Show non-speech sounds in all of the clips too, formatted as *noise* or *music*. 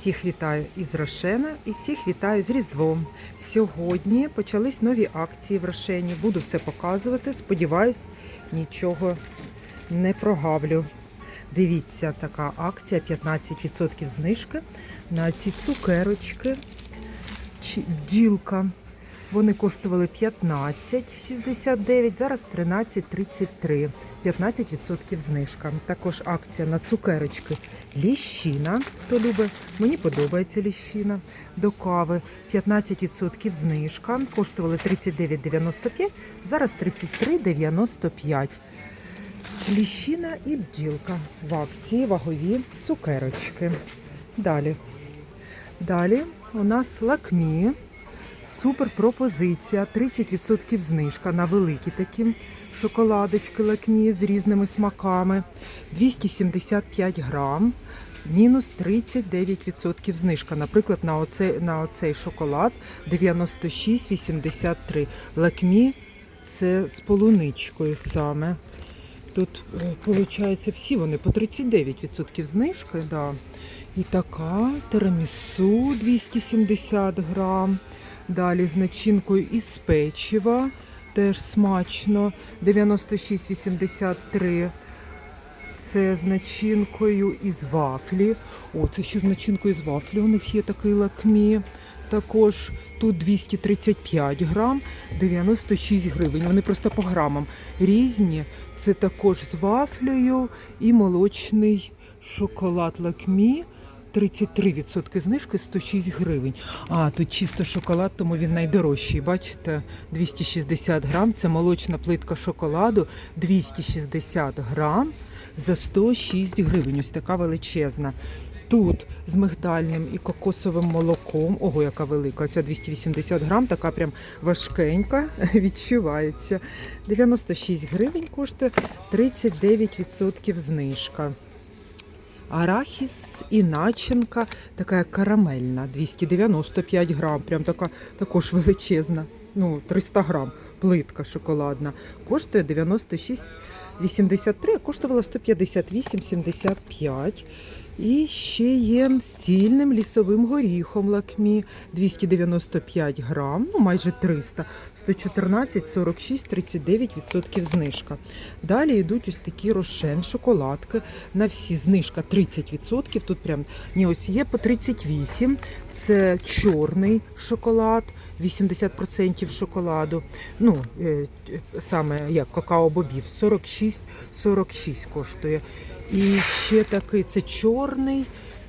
Всіх вітаю із Рошена і всіх вітаю з Різдвом. Сьогодні почались нові акції в Рошені. Буду все показувати. Сподіваюсь, нічого не прогавлю. Дивіться, така акція 15% знижки на ці цукерочки. Джілка. Вони коштували 15,69, зараз 13,33. 15% знижка. Також акція на цукерочки Ліщина. Хто любить, мені подобається ліщина. До кави 15% знижка. Коштували 39,95, зараз 33,95. Ліщина і бджілка в акції вагові цукерочки. Далі. Далі у нас лакмі. Супер пропозиція. 30% знижка на великі такі шоколадочки лакмі з різними смаками. 275 грам. Мінус 39% знижка. Наприклад, на оцей, на оцей шоколад 96,83. Лакмі це з полуничкою саме. Тут, виходить, всі вони по 39% знижки. Да. І така тирамісу 270 грам. Далі з начинкою із печива. Теж смачно. 96,83. Це з начинкою із вафлі. О, це ще з начинкою з вафлі. У них є такий лакмі. Також тут 235 грам, 96 гривень. Вони просто по грамам різні. Це також з вафлею і молочний шоколад лакмі. 33% знижки 106 гривень. А, тут чисто шоколад, тому він найдорожчий. Бачите, 260 грам. Це молочна плитка шоколаду 260 грам за 106 гривень. Ось така величезна. Тут з мигдальним і кокосовим молоком. Ого, яка велика. Ця 280 грам, така прям важкенька, *laughs* відчувається. 96 гривень коштує 39% знижка. Арахіс і начинка така карамельна, 295 грам, прям така також величезна. Ну, 300 грам, плитка шоколадна. Коштує 96,83, а коштувала 158,75. І ще є з цільним лісовим горіхом лакмі 295 грам, ну майже 300, 114, 46, 39% знижка. Далі йдуть ось такі рошен, шоколадки. На всі знижка 30%. Тут прям ні, ось є по 38. Це чорний шоколад, 80% шоколаду. Ну, е, саме як какао-бобів, 46, 46 коштує. І ще такий це чорний,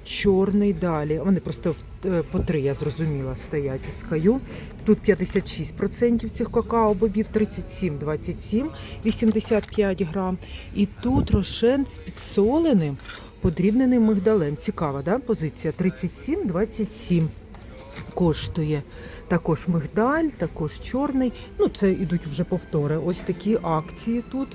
чорний далі. Вони просто е, по три, я зрозуміла, стоять із каю. Тут 56% цих какао-бобів, 37, 27, 85 грам. І тут рошен з підсоленим, подрібненим мигдалем. Цікава, да? позиція 37, 27 коштує. Також мигдаль, також чорний. Ну, це йдуть вже повтори. Ось такі акції тут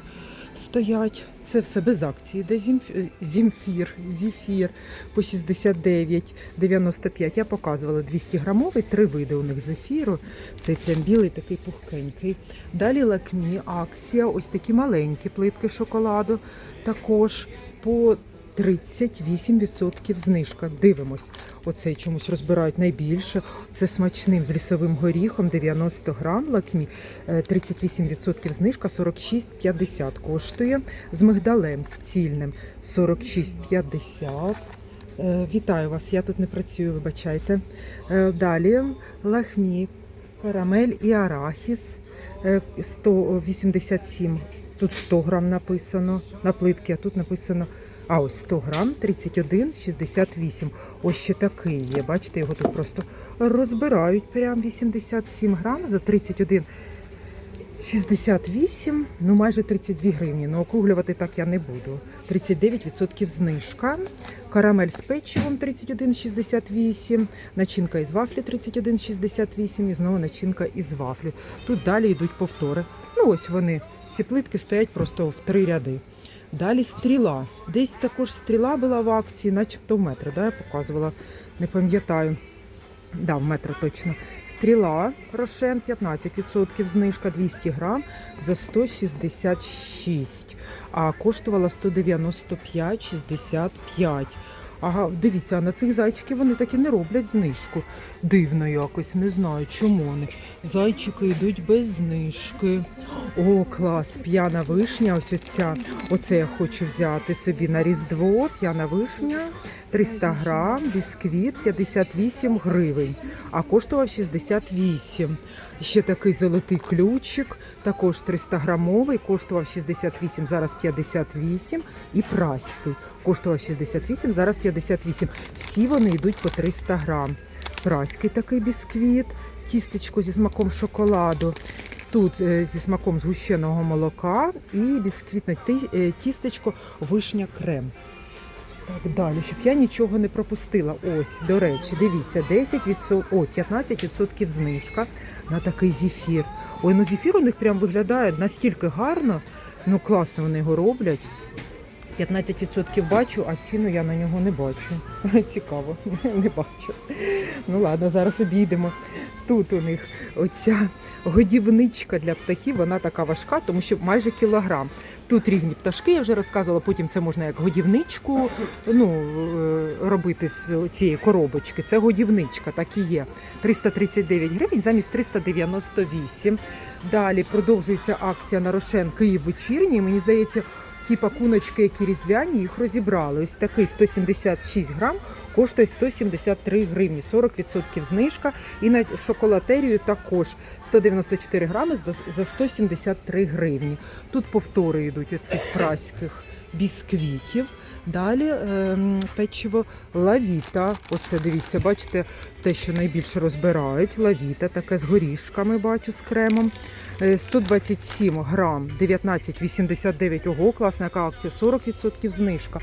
стоять. Це все без акції. Де зімф- зімфір, зіфір по 69,95. Я показувала 200 грамовий, три види у них зефіру. Цей прям білий, такий пухкенький. Далі лакмі, акція, ось такі маленькі плитки шоколаду. Також по 38% знижка. Дивимось. Оцей чомусь розбирають найбільше. Це смачним з лісовим горіхом, 90 грам лакмі, е, 38% знижка, 46,50 коштує. З мигдалем з цільним 46,50. Е, Вітаю вас, я тут не працюю, вибачайте. Е, Далі лахмі, карамель і арахіс е, 187. Тут 100 грам написано на плитки, а тут написано. А ось 100 грам 31,68. Ось ще такий є. Бачите, його тут просто розбирають. Прям 87 грам за 31,68, ну майже 32 гривні. Ну округлювати так я не буду. 39% знижка. Карамель з печивом 31,68. Начинка із вафлі 31,68. І знову начинка із вафлі. Тут далі йдуть повтори. Ну ось вони. Ці плитки стоять просто в три ряди. Далі стріла. Десь також стріла була в акції, начебто в метро, да, я показувала, не пам'ятаю. Да, в метро точно. Стріла Рошен 15% знижка 200 грам за 166, а коштувала 195,65. Ага, дивіться, на цих зайчиків вони таки не роблять знижку. Дивно якось, не знаю, чому вони. Зайчики йдуть без знижки. О, клас, п'яна вишня. Ось оця. Оце я хочу взяти собі на Різдво. П'яна вишня, 300 грам, бісквіт 58 гривень, а коштував 68. Ще такий золотий ключик, також 300 грамовий, коштував 68, зараз 58. І праський, коштував 68, зараз 58. Всі вони йдуть по 300 грам. Праський такий бісквіт, тістечко зі смаком шоколаду. Тут е, зі смаком згущеного молока і бісквітне е, тістечко вишня крем. Так, далі, щоб я нічого не пропустила. Ось, до речі, дивіться, 10%, о, 15% знижка на такий зефір. Ой, ну зефір у них прям виглядає настільки гарно. Ну класно вони його роблять. 15% бачу, а ціну я на нього не бачу. *laughs* Цікаво, *laughs* не бачу. Ну ладно, зараз обійдемо. Тут у них оця годівничка для птахів, вона така важка, тому що майже кілограм. Тут різні пташки, я вже розказувала, потім це можна як годівничку ну, е, робити з цієї коробочки. Це годівничка, так і є. 339 гривень замість 398. Далі продовжується акція на Рошен Київ вечірній. Мені здається, ті пакуночки, які різдвяні, їх розібрали. Ось такий 176 грам коштує 173 гривні, 40% знижка. І на шоколатерію також 194 грами за- за 173 гривні. Тут повтори йдуть оцих праських бісквітів. Далі ем, печиво лавіта. Оце дивіться, бачите, те, що найбільше розбирають. Лавіта, таке з горішками, бачу, з кремом. Е, 127 грам, 19,89. Ого, класна яка акція, 40% знижка.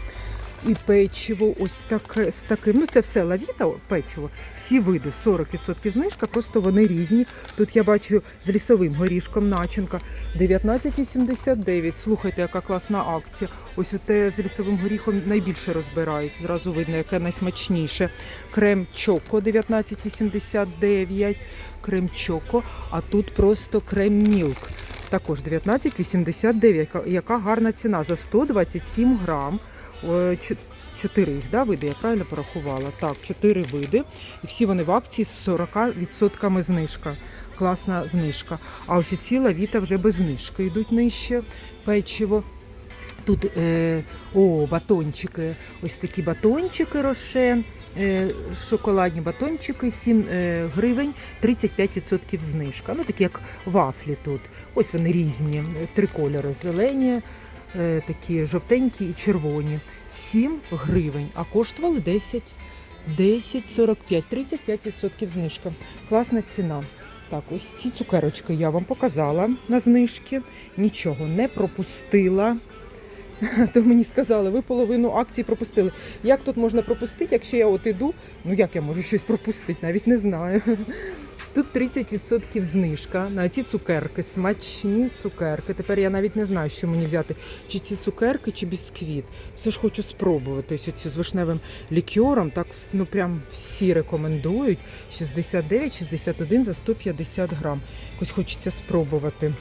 І печиво ось таке з таким. Ну це все лавіта, печиво. Всі види 40% знижка, просто вони різні. Тут я бачу з лісовим горішком начинка 19,89. Слухайте, яка класна акція. Ось те з лісовим горіхом найбільше розбирають. Зразу видно, яке найсмачніше. Крем Чоко 19,89. Крем Чоко, а тут просто крем Мілк. Також 19,89. Яка- Яка гарна ціна за 127 грам. Е, чо- Чотири їх, да, види, я правильно порахувала? Так, чотири види. І всі вони в акції з 40% знижка. Класна знижка. А ось ці лавіта вже без знижки йдуть нижче. Печиво. Тут е, о, батончики. Ось такі батончики рошен, е, шоколадні батончики, 7 е, гривень, 35% знижка. Ну, такі як вафлі тут. Ось вони різні. е, Три кольори: зелені, такі жовтенькі і червоні. 7 гривень, а коштували 10, 10,45, 35% знижка. Класна ціна. Так, ось ці цукерочки я вам показала на знижки. Нічого не пропустила. *laughs* То мені сказали, ви половину акцій пропустили. Як тут можна пропустити, якщо я от іду? Ну як я можу щось пропустити? Навіть не знаю. Тут 30% знижка на ці цукерки, смачні цукерки. Тепер я навіть не знаю, що мені взяти. Чи ці цукерки, чи бісквіт. Все ж хочу спробувати. Ось оці з вишневим лікьором. Так ну прям всі рекомендують. 69-61 за 150 грам. Якось хочеться спробувати.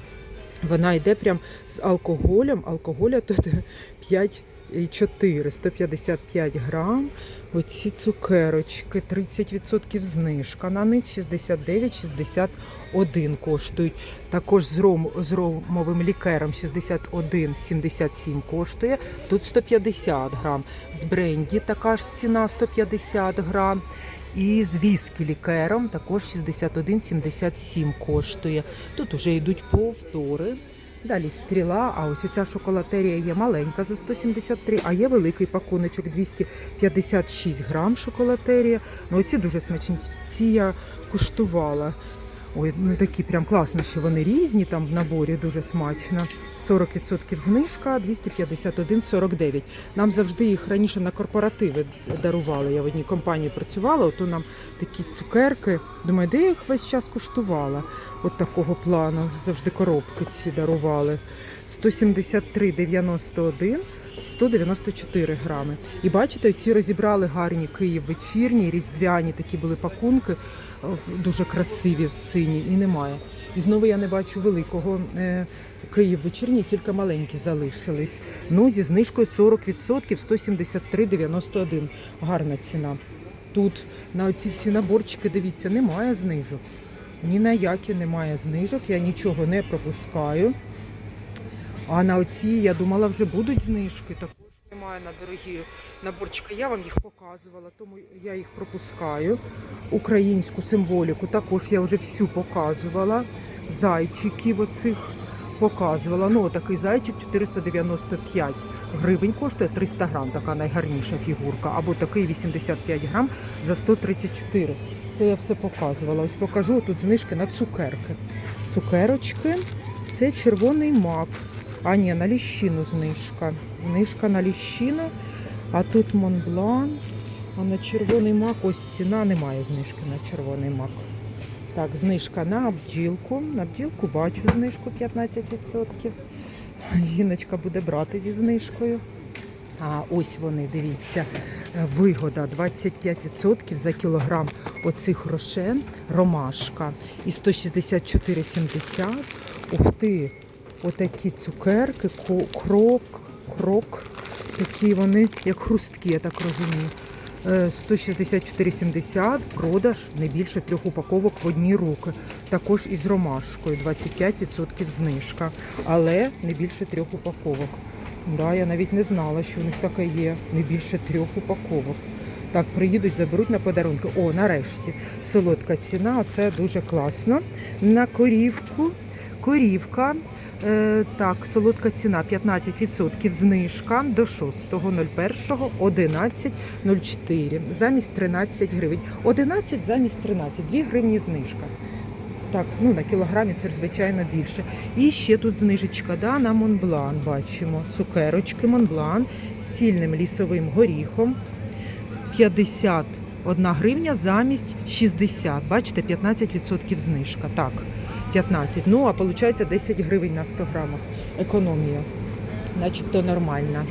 Вона йде прям з алкоголем. Алкоголя тут *laughs* 5,4, 155 грам. Оці цукерочки, 30% знижка. На них 69,61 коштують. Також з, ром, з ромовим лікером 61,77 коштує. Тут 150 грам. З бренді така ж ціна 150 грам. І з віскі лікером також 61,77 коштує. Тут вже йдуть повтори. Далі стріла, а ось оця шоколатерія є маленька за 173, а є великий пакуночок 256 грам шоколатерія. Ну оці дуже смачні. Ці я куштувала. Ой, ну такі прям класно, що вони різні там в наборі, дуже смачно. 40% знижка, 251,49. Нам завжди їх раніше на корпоративи дарували. Я в одній компанії працювала, ото нам такі цукерки. Думаю, де я їх весь час куштувала? От такого плану. Завжди коробки ці дарували. 173,91, 194 грами. І бачите, ці розібрали гарні Київ вечірні, різдвяні такі були пакунки, дуже красиві, сині, і немає. І знову я не бачу великого е, Київ вечірній, тільки маленькі залишились. Ну, зі знижкою 40%, 173,91. Гарна ціна. Тут на оці всі наборчики, дивіться, немає знижок. Ні на які немає знижок, я нічого не пропускаю. А на оці, я думала, вже будуть знижки. Також немає на дорогі наборчики. Я вам їх показувала, тому я їх пропускаю. Українську символіку також я вже всю показувала. Зайчиків оцих показувала. Ну, такий зайчик 495 гривень коштує 300 грам, така найгарніша фігурка. Або такий 85 грам за 134. Це я все показувала. Ось покажу тут знижки на цукерки. Цукерочки. Це червоний мак. А ні, на ліщину знижка. Знижка на ліщину. А тут Монблан. А на червоний мак ось ціна немає знижки на червоний мак. Так, знижка на бджілку. На бджілку бачу знижку 15%. Жіночка буде брати зі знижкою. А ось вони, дивіться, вигода 25% за кілограм оцих рошен, ромашка і 164,70. Ух ти, отакі цукерки, крок, крок, такі вони, як хрусткі, я так розумію. Е, 164,70, продаж не більше трьох упаковок в одні руки. Також із ромашкою 25% знижка, але не більше трьох упаковок. Да, я навіть не знала, що у них таке є. Не більше трьох упаковок. Так, приїдуть, заберуть на подарунки. О, нарешті. Солодка ціна, це дуже класно. На корівку. Корівка. Е, так, солодка ціна 15% знижка до 6.01, 11.04. Замість 13 гривень. 11 замість 13. 2 гривні знижка. Так, ну на кілограмі це звичайно більше. І ще тут знижечка да, на Монблан бачимо. Цукерочки Монблан з цільним лісовим горіхом. 51 гривня замість 60. Бачите, 15% знижка. Так, 15. Ну, а виходить 10 гривень на 100 грамах. Економія. Начебто нормальна.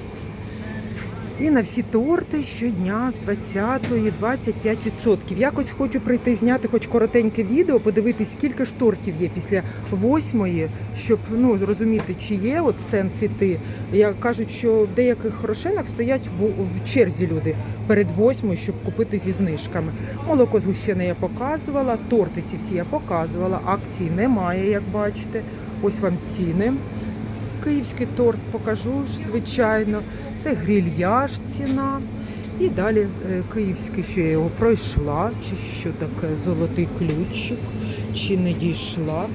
І на всі торти щодня з 20-ї 25%. Якось хочу прийти зняти хоч коротеньке відео, подивитись, скільки ж тортів є після 8-ї, щоб ну, зрозуміти, чи є от сенс іти. Я кажуть, що в деяких рошенах стоять в, в черзі люди перед 8 щоб купити зі знижками. Молоко згущене я показувала, торти ці всі я показувала, акцій немає, як бачите. Ось вам ціни. Київський торт покажу, звичайно. Це грильяж ціна. І далі е, київський, що я його пройшла, чи що таке золотий ключик, чи не дійшла.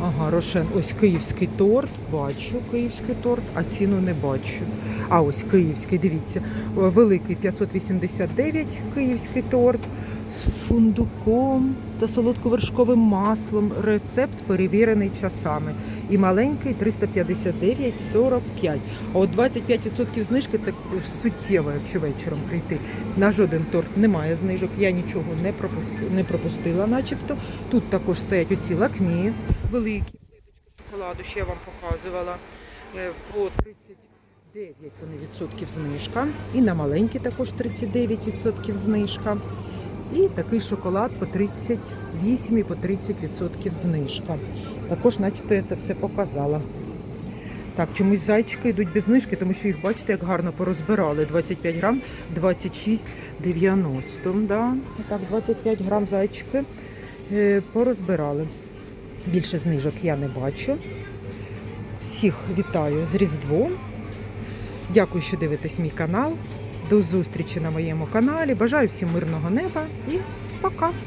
Ага, Рошен, ось київський торт, бачу київський торт, а ціну не бачу. А ось київський, дивіться, великий 589 київський торт з фундуком та солодковершковим маслом. Рецепт перевірений часами. І маленький 359,45. А от 25% знижки це суттєво, якщо вечором прийти. На жоден торт немає знижок. Я нічого не пропускала, не пропустила, начебто. Тут також стоять оці лакмі великі шоколаду, ще я вам показувала. Е, По 39 вони відсотків знижка. І на маленькі також 39 відсотків знижка. І такий шоколад по 38 і по 30 відсотків знижка. Також, начебто, я це все показала. Так, чомусь зайчики йдуть без знижки, тому що їх, бачите, як гарно порозбирали. 25 грам 26,90. Да? Так, 25 грам зайчики е, порозбирали. Більше знижок я не бачу. Всіх вітаю з Різдвом. Дякую, що дивитесь мій канал. До зустрічі на моєму каналі. Бажаю всім мирного неба і пока!